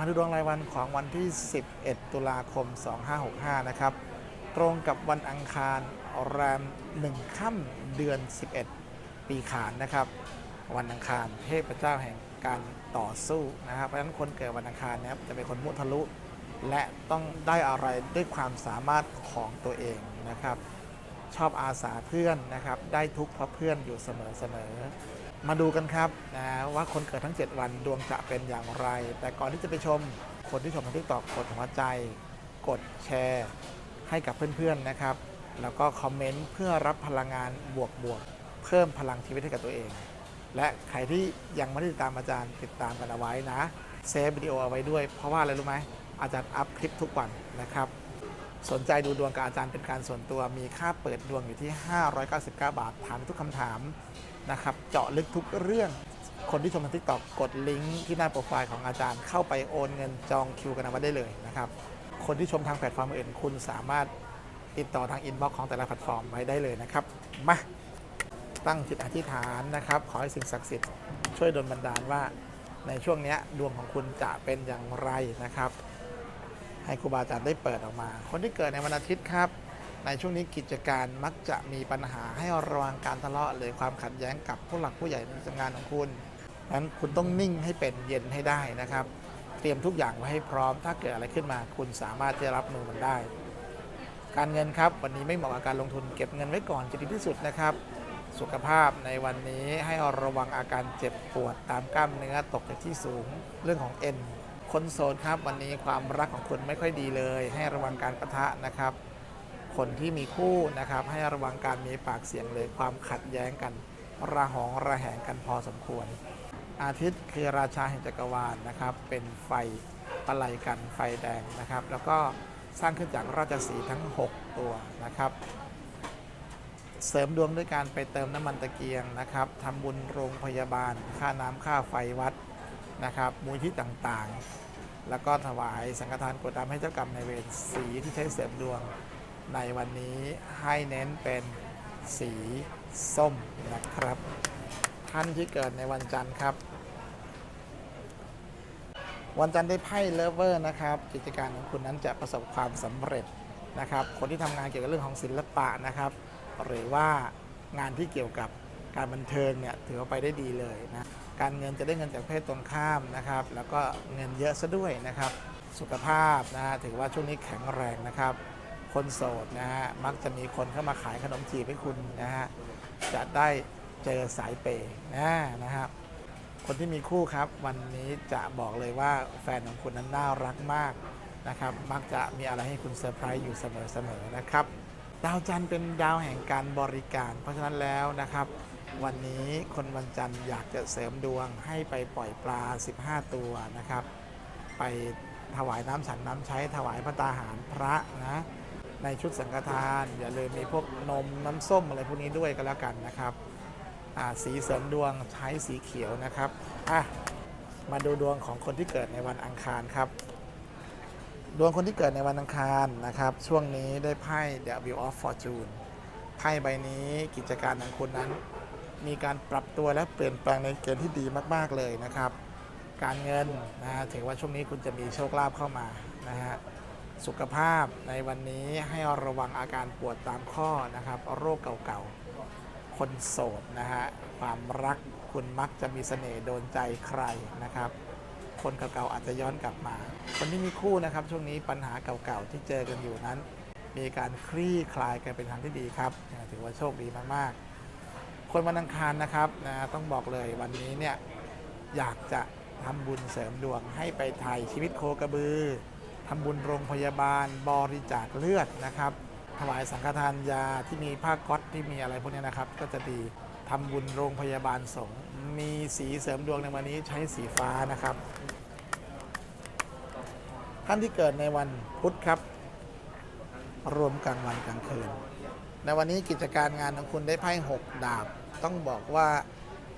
มาดูดวงรายวันของวันที่ 11 ตุลาคม 2565 นะครับ ตรงกับวันอังคารแรม1ค่ำเดือน 11 ปีขานนะครับ วันอังคารเทพเจ้าแห่งการต่อสู้นะครับ เพราะฉะนั้นคนเกิดวันอังคารนะครับจะเป็นคนมุทะลุ และต้องได้อะไรด้วยความสามารถของตัวเองนะครับ ชอบอาสาเพื่อนนะครับ ได้ทุกเพราะเพื่อนอยู่เสมอๆ มาดูกันครับนะว่าคนเกิดทั้ง 7 วันดวงจะเป็นอย่างไร แต่ก่อนที่จะไปชมคนที่ชมทางทิกตอกกดหัวใจ กดแชร์ ให้กับเพื่อนๆนะครับ แล้วก็คอมเมนต์เพื่อรับพลังงานบวกๆ เพิ่มพลังชีวิตให้กับตัวเอง และใครที่ยังไม่ได้ติดตามอาจารย์ติดตามกันเอาไว้นะเซฟวิดีโอเอาไว้ด้วย เพราะว่าอะไรรู้ไหมอาจารย์อัพคลิปทุกวันนะครับ สนใจดูดวงกับอาจารย์เป็นการส่วนตัวมีค่าเปิดดวงอยู่ที่ 599 บาทถามทุกคำถามนะครับ เจาะลึกทุกเรื่องคนที่ชมทางทิกตอกกดลิงก์ที่หน้าโปรไฟล์ของอาจารย์เข้าไปโอนเงินจองคิวกันเอาไว้ได้เลยนะครับ คนที่ชมทางแพลตฟอร์มอื่น คุณสามารถติดต่อทางอินบ็อกซ์ของแต่ละแพลตฟอร์มไว้ได้เลยนะครับ มาตั้งจิตอธิษฐานนะครับ ขอให้สิ่งศักดิ์สิทธิ์ช่วยดลบันดาลว่าในช่วงนี้ดวงของคุณจะเป็นอย่างไรนะครับ ให้ครูบาอาจารย์ได้เปิดออกมา คนที่เกิดในวันอาทิตย์ครับ ในช่วงนี้กิจการมักจะมีปัญหาให้ระวังการทะเลาะหรือความขัดแย้งกับผู้หลักผู้ใหญ่ในงานของคุณนั้นคุณต้องนิ่งให้เป็นเย็นให้ได้นะครับ เตรียมทุกอย่างไว้ให้พร้อม ถ้าเกิดอะไรขึ้นมา คุณสามารถจะรับมือมันได้ การเงินครับ วันนี้ไม่เหมาะกับการลงทุนเก็บเงินไว้ก่อนจะดีที่สุดนะครับ สุขภาพในวันนี้ให้ระวังอาการเจ็บปวดตามกล้ามเนื้อตกจากที่สูงเรื่องของเอ็น คนโสดครับวันนี้ความรักของคุณไม่ค่อยดีเลย ให้ระวังการประทะนะครับ คนที่มีคู่นะครับ ให้ระวังการมีปากเสียงเลยความขัดแย้งกัน ระหองระแหงกันพอสมควร อาทิตย์คือราชาแห่งจักรวาลนะครับ เป็นไฟตะไลกันไฟแดงนะครับ แล้วก็สร้างขึ้นจากราชสีทั้ง 6 ตัวนะครับ เสริมดวงด้วยการไปเติมน้ำมันตะเกียงนะครับทำบุญโรงพยาบาล ค่าน้ำค่าไฟวัด นะครับมูลที่ต่างๆ แล้วก็ถวายสังฆทานกรวดน้ำให้เจ้ากรรมในายเวรสีที่ใช้เสริมดวง ในวันนี้ให้เน้นเป็นสีส้มนะครับ ท่านที่เกิดในวันจันทร์ครับ วันจันทร์ได้ไพ่เลเวอร์นะครับ กิจการของคุณนั้นจะประสบความสำเร็จนะครับ คนที่ทำงานเกี่ยวกับเรื่องของศิลปะนะครับ หรือว่างานที่เกี่ยวกับการบันเทิงเนี่ยถือว่าไปได้ดีเลยนะ การเงินจะได้เงินจากเพศตรงข้ามนะครับ แล้วก็เงินเยอะซะด้วยนะครับ สุขภาพนะฮะถือว่าช่วงนี้แข็งแรงนะครับ คนโสดนะฮะมักจะมีคนเข้ามาขายขนมจีบให้คุณนะฮะจะได้เจอสายเปย์นะนะครับคนที่มีคู่ครับ วันนี้จะบอกเลยว่าแฟนของคุณนั้นน่ารักมากนะครับ มักจะมีอะไรให้คุณเซอร์ไพรส์อยู่เสมอๆนะครับ ดาวจันทร์เป็นดาวแห่งการบริการ เพราะฉะนั้นแล้วนะครับ วันนี้คนวันจันทร์อยากจะเสริมดวงให้ไปปล่อยปลา 15 ตัวนะครับ ไปถวายน้ำฉันน้ำใช้ถวายพระตาหารพระนะ ในชุดสังฆทาน อย่าลืมมีพวกนมน้ำส้มอะไรพวกนี้ด้วยก็แล้วกันนะครับสีเสริมดวงใช้สีเขียวนะครับอะมาดูดวงของคนที่เกิดในวันอังคารครับ ดวงคนที่เกิดในวันอังคารนะครับ ช่วงนี้ได้ไพ่ The Wheel of Fortune ไพ่ใบนี้กิจการของคุณนั้น มีการปรับตัวและเปลี่ยนแปลงในเกณฑ์ที่ดีมาก ๆ เลยนะครับ การเงินนะถือว่าช่วงนี้คุณจะมีโชคลาภเข้ามานะฮะสุขภาพในวันนี้ให้ระวังอาการปวดตามข้อนะครับ โรคเก่าๆ คนโสดนะฮะความรักคุณมักจะมีเสน่ห์โดนใจใครนะครับ คนเก่าๆอาจจะย้อนกลับมา คนที่มีคู่นะครับ ช่วงนี้ปัญหาเก่าๆที่เจอกันอยู่นั้น มีการคลี่คลายกันเป็นทางที่ดีครับ ถือว่าโชคดีมากๆ คนวันอังคารนะครับนะต้องบอกเลยวันนี้เนี่ยอยากจะทำบุญเสริมดวงให้ไปไทยชีวิตโคกระบือทำบุญโรงพยาบาลบริจาคเลือดนะครับ ถวายสังฆทานยาที่มีผ้าก๊อตที่มีอะไรพวกนี้นะครับ ก็จะดีทำบุญโรงพยาบาลสงฆ์มีสีเสริมดวงในวันนี้ใช้สีฟ้านะครับ ท่านที่เกิดในวันพุธครับ รวมกลางวันกลางคืนในวันนี้กิจการงานของคุณได้ไพ่หกดาบ ต้องบอกว่า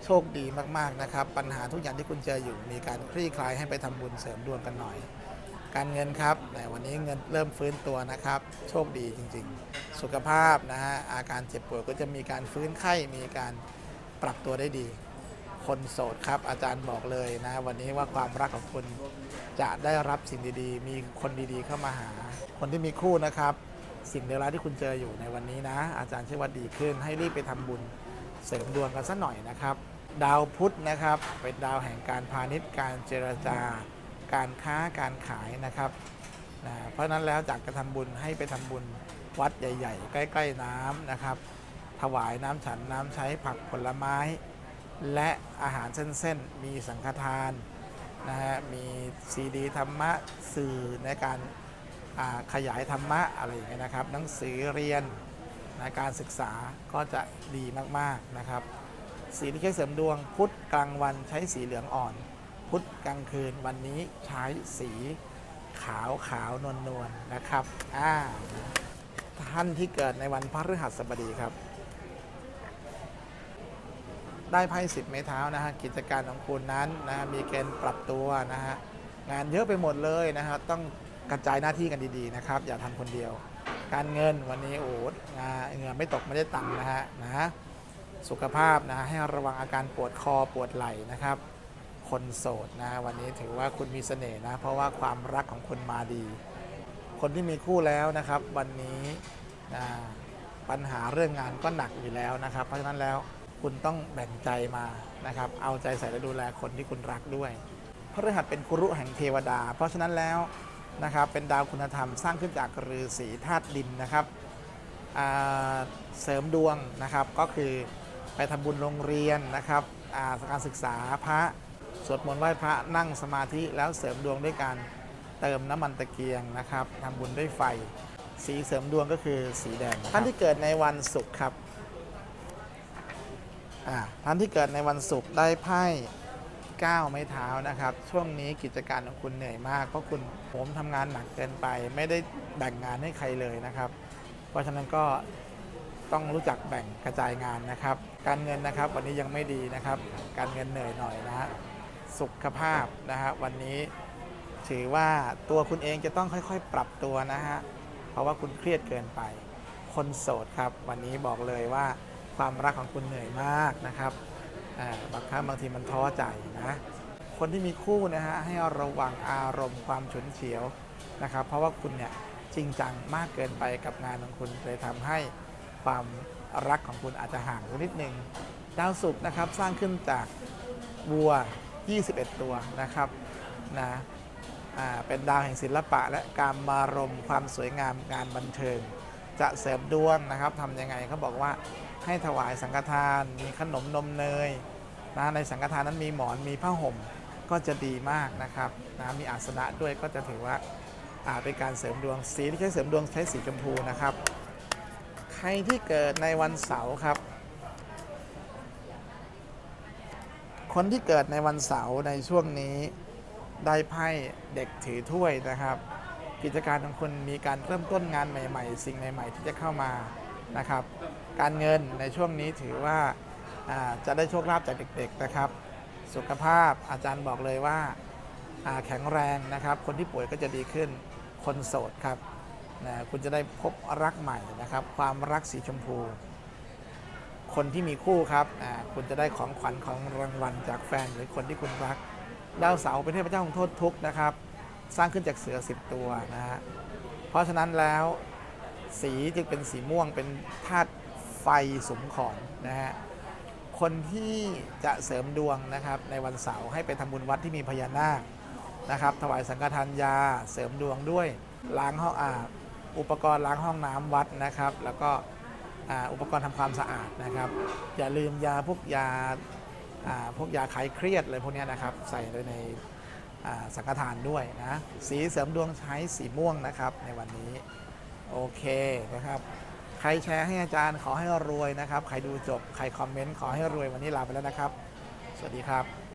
โชคดีมากๆนะครับ ปัญหาทุกอย่างที่คุณเจออยู่มีการคลี่คลายให้ไปทำบุญเสริมดวงกันหน่อย การเงินครับแต่วันนี้เงินเริ่มฟื้นตัวนะครับ โชคดีจริงๆ สุขภาพนะฮะอาการเจ็บป่วยก็จะมีการฟื้นไข้มีการปรับตัวได้ดี คนโสดครับ อาจารย์บอกเลยนะ วันนี้ว่าความรักของคุณจะได้รับสิ่งดีๆ มีคนดีๆเข้ามาหา คนที่มีคู่นะครับ สิ่งเลวร้ายที่คุณเจออยู่ในวันนี้นะ อาจารย์เชื่อว่าดีขึ้นให้รีบไปทำบุญ เสริมดวงกันสักหน่อยนะครับ ดาวพุธนะครับ เป็นดาวแห่งการพาณิชย์การเจรจาการค้าการขายนะครับนะเพราะนั้นแล้วจากจะทำบุญให้ไปทำบุญวัดใหญ่ ๆ ใกล้ ๆน้ำนะครับ ถวายน้ำฉันน้ำใช้ผักผลไม้ และอาหารเส้นๆ มีสังฆทานนะฮะมีซีดีธรรมะสื่อในการขยายธรรมะอะไรอย่างเงี้ยนะครับ หนังสือเรียน นะการศึกษาก็จะดีมากๆนะครับ สีที่ใช้เสริมดวงพุธกลางวันใช้สีเหลืองอ่อน พุธกลางคืนวันนี้ใช้สีขาวขาวนวลนวลๆนะครับอ่าท่านที่เกิดในวันพฤหัสบดีครับ ได้ไพ่สิบไม้เท้านะฮะกิจการของคุณนั้นนะฮะมีเกณฑ์ปรับตัวนะฮะงานเยอะไปหมดเลยนะฮะต้องกระจายหน้าที่กันดีๆนะครับ อย่าทำคนเดียว การเงินวันนี้โอ้งานเงื่อไม่ตกไม่ได้ตังค์นะฮะนะสุขภาพนะให้ระวังอาการปวดคอปวดไหล่นะครับ คนโสดนะวันนี้ถือว่าคุณมีเสน่ห์นะ เพราะว่าความรักของคุณมาดี คนที่มีคู่แล้วนะครับ วันนี้นะปัญหาเรื่องงานก็หนักอยู่แล้วนะครับ เพราะฉะนั้นแล้วคุณต้องแบ่งใจมานะครับ เอาใจใส่และดูแลคนที่คุณรักด้วยพระฤหัสเป็นกุรุแห่งเทวดา เพราะฉะนั้นแล้ว นะครับเป็นดาวคุณธรรมสร้างขึ้นจากฤาษีธาตุดินนะครับเสริมดวงนะครับก็คือไปทำบุญโรงเรียนนะครับาการศึกษาพระสวดมนต์ไหว้พระนั่งสมาธิแล้วเสริมดวงด้วยการเติมน้ำมันตะเกียงนะครับทำบุญด้วยไฟ สีเสริมดวงก็คือสีแดงท่านที่เกิดในวันศุกร์ครับท่านที่เกิดในวันศุกร์ได้ไพ่ ก้าวไม้เท้านะครับ ช่วงนี้กิจการของคุณเหนื่อยมาก เพราะคุณผมทำงานหนักเกินไป ไม่ได้แบ่งงานให้ใครเลยนะครับ เพราะฉะนั้นก็ต้องรู้จักแบ่งกระจายงานนะครับ การเงินนะครับ วันนี้ยังไม่ดีนะครับ การเงินเหนื่อยหน่อยนะฮะสุขภาพนะฮะวันนี้ถือว่าตัวคุณเองจะต้องค่อยๆ ปรับตัวนะฮะเพราะว่าคุณเครียดเกินไป คนโสดครับ วันนี้บอกเลยว่าความรักของคุณเหนื่อยมากนะครับ บางครั้งบางทีมันท้อใจนะคนที่มีคู่นะฮะให้ระวังอารมณ์ความฉุนเฉียวนะครับ เพราะว่าคุณเนี่ยจริงจังมากเกินไปกับงานของคุณเลยทำให้ความรักของคุณอาจจะห่างนิดนึงดาวศุกร์นะครับสร้างขึ้นจากวัว 21 ตัวนะครับนะอ่าเป็นดาวแห่งศิลปะ และการมารมความสวยงามงานบันเทิง จะเสริมดวงนะครับทำยังไงเขาบอกว่า ให้ถวายสังฆทาน มีขนมนมเนยนะในสังฆทานนั้นมีหมอนมีผ้าห่มก็จะดีมากนะครับนะมีอาสนะด้วยก็จะถือว่าอาเป็นการเสริมดวงสีที่ใช้เสริมดวงใช้สีชมพูนะครับ ใครที่เกิดในวันเสาร์ครับ คนที่เกิดในวันเสาร์ในช่วงนี้ได้ไพ่เด็กถือถ้วยนะครับ กิจการของคุณมีการเริ่มต้นงานใหม่ ๆ สิ่งใหม่ ๆ ที่จะเข้ามา นะครับ การเงินในช่วงนี้ถือว่าจะได้โชคลาภจากเด็กๆนะครับ สุขภาพอาจารย์บอกเลยว่าแข็งแรงนะครับ คนที่ป่วยก็จะดีขึ้น คนโสดครับนะคุณจะได้พบรักใหม่นะครับ ความรักสีชมพู คนที่มีคู่ครับอ่าคุณจะได้ของขวัญของรางวัลจากแฟนหรือคนที่คุณรัก ดาวเสาร์เป็นเทพเจ้าของโทษทุกข์นะครับ สร้างขึ้นจากเสือสิบตัวนะฮะ เพราะฉะนั้นแล้ว สีจึงเป็นสีม่วงเป็นธาตุไฟสมของนะฮะคนที่จะเสริมดวงนะครับในวันเสาร์ให้ไปทำบุญวัดที่มีพญานาคนะครับ ถวายสังฆทานยาเสริมดวงด้วยล้างห้องอาบอุปกรณ์ล้างห้องน้ำวัดนะครับ แล้วก็อุปกรณ์ทำความสะอาดนะครับ อย่าลืมยาพวกยาพวกยาคลายเครียดอะไรพวกนี้นะครับ ใส่ไว้ในสังฆทานด้วยนะสีเสริมดวงใช้สีม่วงนะครับในวันนี้ โอเคนะครับ ใครแชร์ให้อาจารย์ขอให้รวยนะครับ ใครดูจบ ใครคอมเมนต์ขอให้รวยวันนี้ลาไปแล้วนะครับ สวัสดีครับ